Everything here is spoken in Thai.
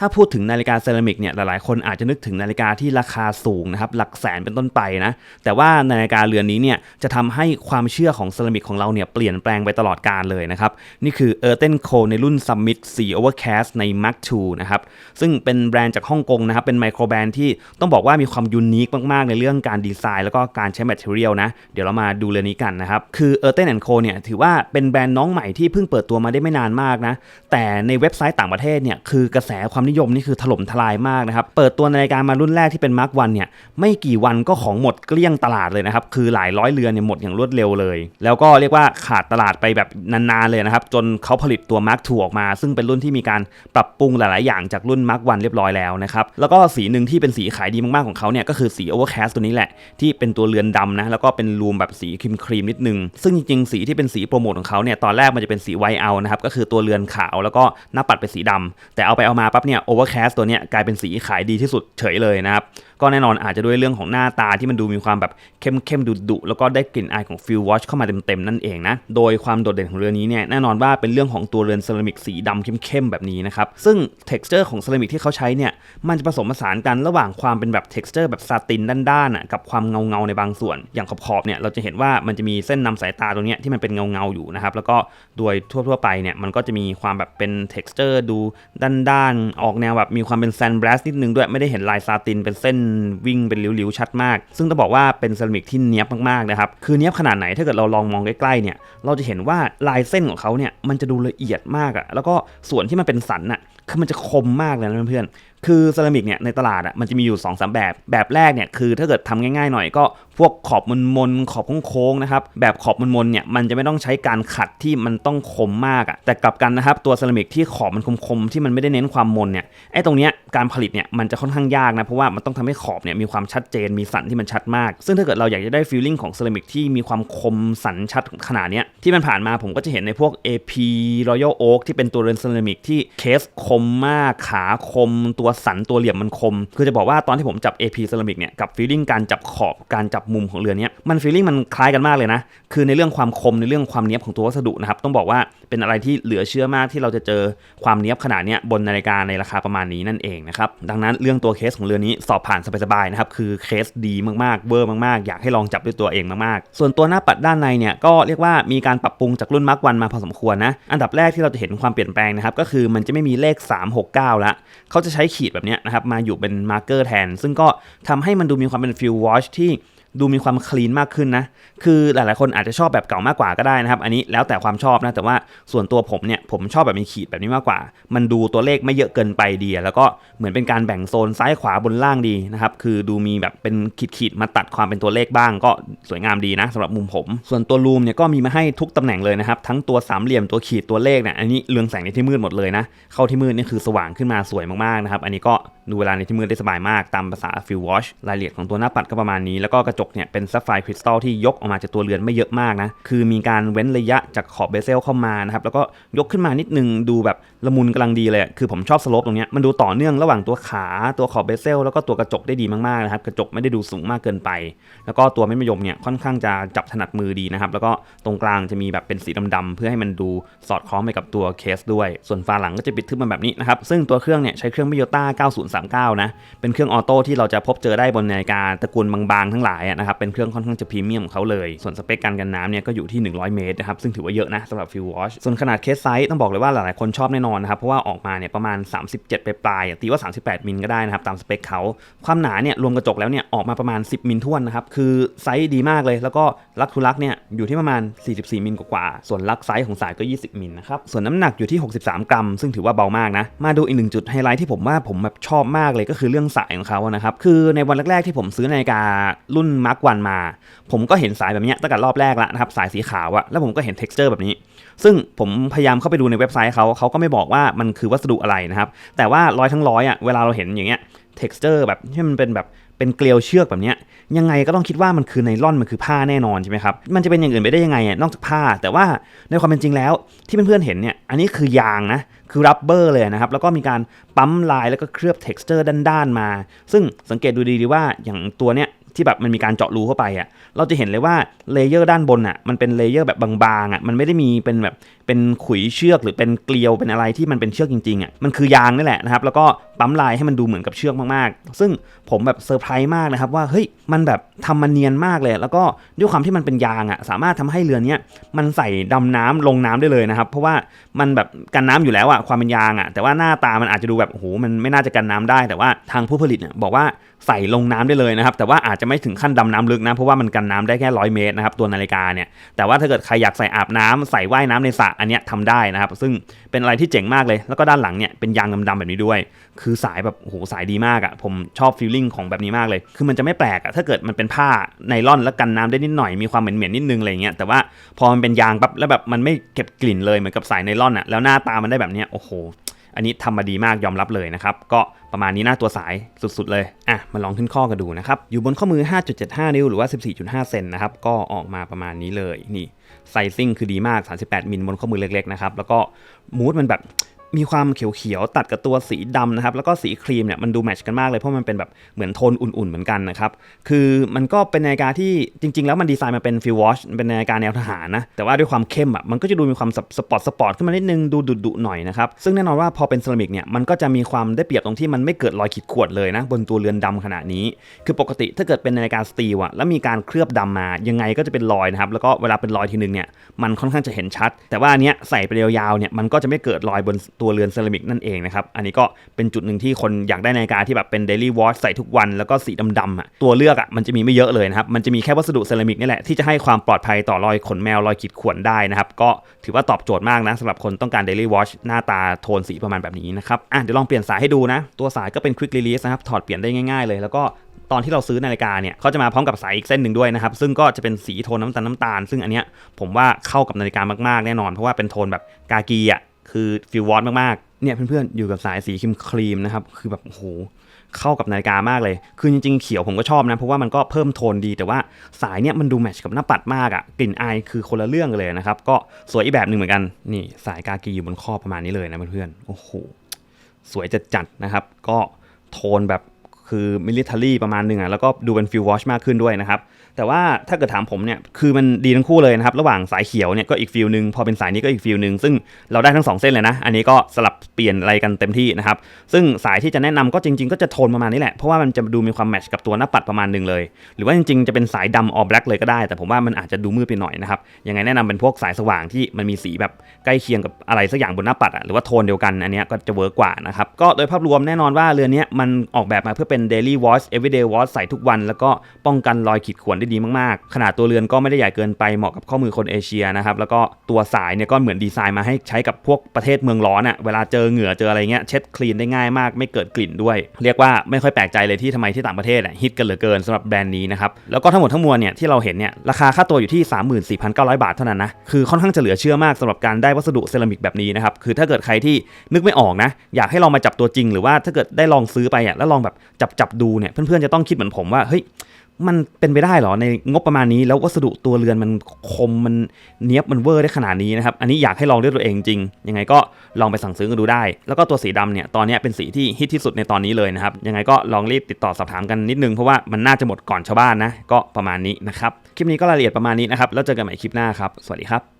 ถ้าพูดถึงนาฬิกาเซรามิกเนี่ยหลายๆ คนอาจจะนึกถึงนาฬิกาที่ราคาสูงนะครับหลักแสนเป็นต้นไปนะแต่ว่านาฬิกาเรือนนี้เนี่ยจะทำให้ความเชื่อของเซรามิกของเราเนี่ยเปลี่ยนแปลงไปตลอดกาลเลยนะครับนี่คือ e r t h e n Co ในรุ่น Summit 4 Overcast ใน Mark II นะครับซึ่งเป็นแบรนด์จากฮ่องกงนะครับเป็นไมโครแบรนด์ที่ต้องบอกว่ามีความยูนิคมากๆ ในเรื่องการดีไซน์แล้วก็การใช้แมทเทอเรียลนะเดี๋ยวเรามาดูเรือนนี้กันนะครับคือ e r t h e n Co เนี่ยถือว่าเป็นแบรนด์น้องใหม่ที่เพิ่งเปิดตัวมาได้ไม่นานมากนะแต่ในเว็บไซต์ต่างประเทศเนี่ยคือกระแสความนิยมนี่คือถล่มทลายมากนะครับ เปิดตัวนาฬิกามารุ่นแรกที่เป็นมาร์กวันเนี่ยไม่กี่วันก็ของหมดเกลี้ยงตลาดเลยนะครับ คือหลายร้อยเรือนเนี่ยหมดอย่างรวดเร็วเลย แล้วก็เรียกว่าขาดตลาดไปแบบนานๆเลยนะครับ จนเขาผลิตตัวมาร์กทูออกมา ซึ่งเป็นรุ่นที่มีการปรับปรุงหลายๆอย่างจากรุ่นมาร์กวันเรียบร้อยแล้วนะครับแล้วก็สีหนึ่งที่เป็นสีขายดีมากๆของเขาเนี่ยก็คือสีโอเวอร์แคสตัวนี้แหละ ที่เป็นตัวเรือนดำนะแล้วก็เป็นรูมแบบสีครีมครีมนิดนึงซึ่งจริงๆสีที่เป็นสีโปรโมทของเขาเนี่ยตอนแรกมันจะเป็นสีไวเอานะครับก็คือตัวเรือนขาวแล้วก็หน้าปัดเป็นสีดำแต่เอาไปเอามาปั๊บเนี่ยโอเวอร์แคสตัวเนี้ยกลายเป็นสีขายดีที่สุดเฉยเลยนะครับ ก็แน่นอนอาจจะด้วยเรื่องของหน้าตาที่มันดูมีความแบบเข้มเข้มดุดุแล้วก็ได้กลิ่นอายของฟิลวอชเข้ามาเต็มๆนั่นเองนะ โดยความโดดเด่นของเรือนนี้เนี่ยแน่นอนว่าเป็นเรื่องของตัวเรือนเซรามิกสีดำเข้มๆแบบนี้นะครับ ซึ่ง t e x t อร์ของเซรามิกที่เขาใช้เนี่ยมันจะผสมผสานกันระหว่างความเป็นแบบ t e x t อร์แบบซาตินด้านๆอะกับความเงาเงาในบางส่วน อย่างขอบๆเนี่ยเราจะเห็นว่ามันจะมีเส้นนำสายตาตรงนี้ที่มันเป็นเงาเงาอยู่นะครับแล้วก็โดยทั่วๆไปเนี่ยมันก็จะมีความแบบเป็น t e x t อร์ดูด้านๆออกแนวแบบมีความเป็นแซนบลัสนิดนึงด้วยไม่ได้เห็นลายซาตินเป็นเส้นวิ่งเป็นริ้วๆชัดมาก ซึ่งต้องบอกว่าเป็นเซรามิกที่เนี้ยบมากๆนะครับคือเนี้ยบขนาดไหนถ้าเกิดเราลองมองใกล้ๆเนี่ยเราจะเห็นว่าลายเส้นของเขาเนี่ยมันจะดูละเอียดมากอะแล้วก็ส่วนที่มันเป็นสันอะ คือมันจะคมมากเลยนะเพื่อนคือเซรามิกเนี่ยในตลาดอะมันจะมีอยู่2อสแบบ แบบแรกเนี่ยคือถ้าเกิดทำง่ายๆหน่อยก็พวกขอบมนมนขอบโค้งๆนะครับ แบบขอบมนมนเนี่ยมันจะไม่ต้องใช้การขัดที่มันต้องคมมากอะ แต่กลับกันนะครับตัวเซรามิกที่ขอบมันคมๆที่มันไม่ได้เน้นความมนเนี่ย ไอ้ตรงเนี้ยการผลิตเนี่ยมันจะค่อนข้างยากนะเพราะว่ามันต้องทำให้ขอบเนี่ยมีความชัดเจนมีสันที่มันชัดมาก ซึ่งถ้าเกิดเราอยากจะได้ฟีลลิ่งของเซรามิกที่มีความคมสันชัดขนาดเนี้ยที่มันผ่านมาผมก็จะเห็นในพวก AP Royal Oak ที่เป็นตัวเรือนเซรามิกที่เคสคมมากขาคม ตัวสันตัวเหลี่ยมมันคม คือจะบอกว่าตอนที่ผมจับ AP เซรามิกเนี่ยกับฟีลลิ่งการจับขอบการจับมุมของเรือนนี้มันฟีลลิ่งมันคล้ายกันมากเลยนะ คือในเรื่องความคมในเรื่องความเนี้ยบของตัววัสดุนะครับต้องบอกว่าเป็นอะไรที่เหลือเชื่อมากที่เราจะเจอความเนี้ยบขนาดนี้บนนาฬิกาในราคาประมาณนี้นั่นเองนะครับดังนั้นเรื่องตัวเคสของเรือนนี้สอบผ่านสบายๆนะครับคือเคสดีมากๆเวอร์มากๆ อยากให้ลองจับด้วยตัวเองมากๆ ส่วนตัวหน้าปัดด้านในเนี่ยก็เรียกว่ามีการปรับปรุงจากรุ่นมาร์กวันมาพอสมควรนะอันดับแรกที่เราจะเห็นความเปลี่ยนแปลงนะครับก็คือมันจะไม่มีเลข369 ละเขาจะใช้ขีดแบบนี้นะครับมาอยู่เป็นมาร์เกอร์แทน ซึ่งก็ทำให้มันดูมีความเป็นฟิลวอชที่ ดูมีความคลีนมากขึ้นนะ คือหลายๆ คนอาจจะชอบแบบเก่ามากกว่าก็ได้นะครับ อันนี้แล้วแต่ความชอบนะ แต่ว่าส่วนตัวผมเนี่ย ผมชอบแบบมีขีดแบบนี้มากกว่า มันดูตัวเลขไม่เยอะเกินไปดี แล้วก็เหมือนเป็นการแบ่งโซนซ้ายขวาบนล่างดีนะครับ คือดูมีแบบเป็นขีดๆ มาตัดความเป็นตัวเลขบ้าง ก็สวยงามดีนะสำหรับมุมผม ส่วนตัวรูมเนี่ยก็มีมาให้ทุกตำแหน่งเลยนะครับ ทั้งตัวสามเหลี่ยม ตัวขีด ตัวเลขเนี่ย อันนี้เรืองแสงในที่มืดหมดเลยนะ เข้าที่มืดนี่คือสว่างขึ้นมาสวยมากๆนะครับ อันนี้ก็ดูเวลาในที่มืดได้สบายมากตามภาษาฟิลวอชรายละเอียดของตัวหน้าปัดก็ประมาณนี้แล้วก็กระจกเนี่ยเป็นซัฟไฟคริสตัลที่ยกออกมาจากตัวเรือนไม่เยอะมากนะ คือมีการเว้นระยะจากขอบเบเซลเข้ามานะครับ แล้วก็ยกขึ้นมานิดนึงดูแบบละมุนกำลังดีเลย คือผมชอบสโลปตรงนี้มันดูต่อเนื่องระหว่างตัวขาตัวขอบเบเซลแล้วก็ตัวกระจกได้ดีมากๆนะครับ กระจกไม่ได้ดูสูงมากเกินไป แล้วก็ตัวเม็ดมะยมเนี่ยค่อนข้างจะจับถนัดมือดีนะครับ แล้วก็ตรงกลางจะมีแบบเป็นสีดำๆเพื่อให้มันดูสอดคล้องไปกับตัวเคสด้วย ส่วนฝาหลังก็จะปิดทึบมาแบบนี้นะครับ ซึ่งตัวเครื่องเนี่ยใช้เครื่องมิโยต้า9039 นะ เป็นเครื่องออโต้ที่เราจะพบเจอได้บนนาฬิกาตระกูลบางๆทั้งหลายนะครับเป็นเครื่องค่อนข้างจะพรีเมียมของเขาเลย ส่วนสเปคการกันน้ำเนี่ยก็อยู่ที่ 100 เมตรนะครับซึ่งถือว่าเยอะนะสำหรับฟิลวอชส่วนขนาดเคสไซส์ต้องบอกเลยว่าหลายๆคนชอบแน่นอนนะครับเพราะว่าออกมาเนี่ยประมาณ 37ปลายๆตีว่า 38 มิลก็ได้นะครับตามสเปคเขาความหนาเนี่ยรวมกระจกแล้วเนี่ยออกมาประมาณ 10 มิลท่วนนะครับคือไซส์ดีมากเลยแล้วก็ลักทุลักเนี่ยอยู่ที่ประมาณ 44 มิลกว่าๆส่วนลักไซส์ของสายก็ 20 มิลนะครับส่วนน้ำหนักอยู่ที่ 63 กรัม ซึ่งถือว่าเบามากนะมาดูอีกหนึ่งจุดไฮไลท์ที่ผมว่าผมแบบชอบมากเลยก็คือเรื่องสายของเขานะครับคือในวันแรกๆที่ผมซื้อนาฬิการุ่นมาร์กวันมา ผมก็เห็นสายแบบนี้ตั้งแต่รอบแรกแล้วนะครับ สายสีขาวอะแล้วผมก็เห็น t e x t อร์แบบนี้ ซึ่งผมพยายามเข้าไปดูในเว็บไซต์เขาเขาก็ไม่บอกว่ามันคือวัสดุอะไรนะครับ แต่ว่าร้อยทั้งร้อยอะเวลาเราเห็นอย่างเงี้ย texture แบบที่มันเป็นแบบเป็นเกลียวเชือกแบบนี้ยังไงก็ต้องคิดว่ามันคือไนล่อนมันคือผ้าแน่นอนใช่ไหมครับมันจะเป็นอย่างอื่นไปได้ยังไงอะนอกจากผ้า แต่ว่าในความเป็นจริงแล้วที่เพื่อนๆเห็นเนี่ยอันนี้คือยางนะคือรับเบอร์เลยนะครับแล้วก็มีการปั๊มลายแล้วก็เคลือบ texture ด้านๆมา ซึ่งสังเกตดูดีๆว่าอย่างตัวเนี้ย ที่แบบมันมีการเจาะรูเข้าไปอะเราจะเห็นเลยว่าเลเยอร์ด้านบนอะมันเป็นเลเยอร์แบบบางๆอะมันไม่ได้มีเป็นแบบเป็นขุยเชือกหรือเป็นเกลียวเป็นอะไรที่มันเป็นเชือกจริงๆอะมันคือยางนี่แหละนะครับแล้วก็ปั๊มลายให้มันดูเหมือนกับเชือกมากๆ ซึ่งผมแบบเซอร์ไพรส์มากนะครับว่าเฮ้ยมันแบบทำมันเนียนมากเลย แล้วก็ด้วยความที่มันเป็นยางอะสามารถทำให้เรือเนี้ยมันใส่ดำน้ำลงน้ำได้เลยนะครับเพราะว่ามันแบบกันน้ำอยู่แล้วอะความเป็นยางอะแต่ว่าหน้าตามันอาจจะดูแบบโอ้โหมันไม่น่าจะกันน้ำได้ แต่ว่าทางผู้ผลิตเนี่ยบอกว่าใส่ลงน้ำได้เลยนะครับแต่ว่าอาจจะไม่ถึงขั้นดำน้ำลึกนะเพราะว่ามันกันน้ำได้แค่ร้อยเมตรนะครับตัวนาฬิกาเนี่ยแต่ว่าถ้าเกิดใครอยากใส่อาบน้ำใส่ว่ายน้ำในสระอันเนี้ยทำได้นะครับ ซึ่งเป็นอะไรที่เจ๋งมากเลย แล้วก็ด้านหลังเนี่ยเป็นยางดำๆแบบนี้ด้วย คือสายแบบโหสายดีมากอะ่ะ ผมชอบฟีลลิ่งของแบบนี้มากเลย คือมันจะไม่แปลกอะ่ะ ถ้าเกิดมันเป็นผ้าไนล่อนแล้วกันน้ำได้นิดหน่อย มีความเหม็นๆนิดนึงอะไรเงี้ย แต่ว่าพอมันเป็นยางปั๊บแล้วแบบมันไม่เก็บกลิ่นเลยเหมือนกับสายไนล่อนอะ่ะ แล้วหน้าตามันได้แบบเนี้ย โอ้โห อันนี้ทำมาดีมากยอมรับเลยนะครับ ก็ประมาณนี้หน้าตัวสายสุดๆเลยอะมาลองขึ้นข้อกันดูนะครับ อยู่บนข้อมือ 5.75 นิ้วหรือว่า 14.5 เซนนะครับ ก็ออกมาประมาณนี้เลยนี่ไซซิ่งคือดีมาก 38 มิลบนข้อมือเล็กๆนะครับ แล้วก็มูดมันแบบ มีความเขียวๆตัดกับตัวสีดำนะครับแล้วก็สีครีมเนี่ยมันดูแมทช์กันมากเลยเพราะมันเป็นแบบเหมือนโทนอุ่นๆเหมือนกันนะครับคือมันก็เป็นนาฬิกาที่จริง ๆ แล้วมันดีไซน์มาเป็นฟิลวอชเป็นนาฬิกาแนวทหารนะแต่ว่าด้วยความเข้มอะมันก็จะดูมีความสปอร์ตสปอร์ตขึ้นมานิดนึงดูดุๆหน่อยนะครับซึ่งแน่นอนว่าพอเป็นเซรามิกเนี่ยมันก็จะมีความได้เปรียบตรงที่มันไม่เกิดรอยขีดข่วนเลยนะบนตัวเรือนดำขนาดนี้ คือปกติถ้าเกิดเป็นนาฬิกาสตีลอะแล้วมีการเคลือบดำมายังไงก็จะเป็นรอยนะครับแล้วก็เวลาเป็นรอยทีนึงเนี่ยมันค่อนข้างจะเห็นชัด แต่ว่าอันเนี้ยใส่ไปยาวๆเนี่ยมันก็จะไม่เกิดรอยบนตัวเรือนเซรามิกนั่นเองนะครับ อันนี้ก็เป็นจุดหนึ่งที่คนอยากได้นาฬิกาที่แบบเป็นเดลี่วอชใส่ทุกวันแล้วก็สีดำๆอะตัวเลือกอะมันจะมีไม่เยอะเลยนะครับ มันจะมีแค่วัสดุเซรามิกนี่แหละที่จะให้ความปลอดภัยต่อรอยขนแมวรอยขีดข่วนได้นะครับ ก็ถือว่าตอบโจทย์มากนะสำหรับคนต้องการ Daily Watch หน้าตาโทนสีประมาณแบบนี้นะครับอะเดี๋ยวลองเปลี่ยนสายให้ดูนะ ตัวสายก็เป็น Quick Release นะครับถอดเปลี่ยนได้ง่ายๆเลยแล้วก็ตอนที่เราซื้อนาฬิกาเนี่ยเขาจะมาพร้อมกับสายอีกเส้นหนึ่งด้วยนะครับ ซึ่งก็จะเป็นสีโทนน้ำตาลน้ำตาล ซึ่งอันเนี้ยผมว่าเข้ากับนาฬิกามากๆแน่นอน เพราะว่าเป็นโทนแบบกากีอะ คือฟิววอตมากๆเนี่ยเพื่อนๆอยู่กับสายสีครีมครีมนะครับคือแบบโอ้โหเข้ากับนาฬิกามากเลย คือจริงๆ เขียวผมก็ชอบนะ เพราะว่ามันก็เพิ่มโทนดี แต่ว่าสายเนี่ยมันดูแมทช์กับหน้าปัดมากอะ่ะ กลิ่นอายคือคนละเรื่องกันเลยนะครับ ก็สวยอีกแบบหนึ่งเหมือนกัน นี่สายกากีอยู่บนข้อประมาณนี้เลยนะเพื่อนๆ โอ้โห สวยจัดจัดนะครับ ก็โทนแบบ คือมิลิเ a อรี่ประมาณหนึ่งอะแล้วก็ดูเป็นฟิลวอชมากขึ้นด้วยนะครับ แต่ว่าถ้าเกิดถามผมเนี่ยคือมันดีทั้งคู่เลยนะครับ ระหว่างสายเขียวเนี่ยก็อีกฟิลหนึ่งพอเป็นสายนี้ก็อีกฟิลหนึ่งซึ่งเราได้ทั้งสองเส้นเลยนะ อันนี้ก็สลับเปลี่ยนอะไรกันเต็มที่นะครับ ซึ่งสายที่จะแนะนำก็จริง ๆ ก็จะโทนประมาณนี้แหละเพราะว่ามันจะดูมีความแมทช์กับตัวหน้าปัดประมาณหนึ่งเลย หรือว่าจริงๆจะเป็นสายดำออแบล็กเลยก็ได้ แต่ผมว่ามันอาจจะดูมืดไปหน่อยนะครับยังไงแนะนำเป็นพวกสายสว่างที่มันมีสีแบบใกล้เคียงกับอะไรสักอย่างบนหน้าปัดอะหรือว่าโทนเดียวกันอันนี้ก็จะเวิร์กกว่านะครับก็โดยภาพรวมแน่นอนว่าเรือนี้มันออกแบบมาเพื่อเป็น daily watch everyday watch ใส่ทุกวัน แล้วก็ป้องกันรอยขีดข่วนได้ดีมากๆ ขนาดตัวเรือนก็ไม่ได้ใหญ่เกินไปเหมาะกับข้อมือคนเอเชียนะครับแล้วก็ตัวสายเนี่ยก็เหมือนดีไซน์มาให้ใช้กับพวกประเทศเมืองร้อนอะเวลาเจอเหงื่อเจออะไรเงี้ยเช็ดคลีนได้ง่ายมาก ไม่เกิดกลิ่นด้วย เรียกว่าไม่ค่อยแปลกใจเลยที่ทำไมที่ต่างประเทศอะฮิตกันเหลือเกินสำหรับแบรนด์นี้นะครับแล้วก็ทั้งหมดทั้งมวลเนี่ยที่เราเห็นเนี่ยราคาค่าตัวอยู่ที่ 34,900 บาทเท่านั้นนะคือค่อนข้างจะเหลือเชื่อมากสำหรับการได้วัสดุเซรามิกแบบนี้นะครับคือถ้าเกิดใครที่นึกไม่ออกนะอยากให้ลองมาจับตัวจริง หรือว่าถ้าเกิดได้ลองซื้อไปอะแล้วลองแบบจบจับดูเนี่ยเพื่อนๆจะต้องคิดเหมือนผมว่าเฮ้ยมันเป็นไปได้เหรอในงบประมาณนี้แล้ววัสดุตัวเรือนมันคมมันเนี้ยบมันเวอร์ได้ขนาดนี้นะครับอันนี้อยากให้ลองด้วยตัวเองจริงยังไงก็ลองไปสั่งซื้อกันดูได้ แล้วก็ตัวสีดำเนี่ยตอนนี้เป็นสีที่ฮิตที่สุดในตอนนี้เลยนะครับยังไงก็ลองรีบติดต่อสอบถามกันนิดนึงเพราะว่ามันน่าจะหมดก่อนชาวบ้านนะก็ประมาณนี้นะครับคลิปนี้ก็รายละเอียดประมาณนี้นะครับแล้วเจอกันใหม่คลิปหน้าครับสวัสดีครับ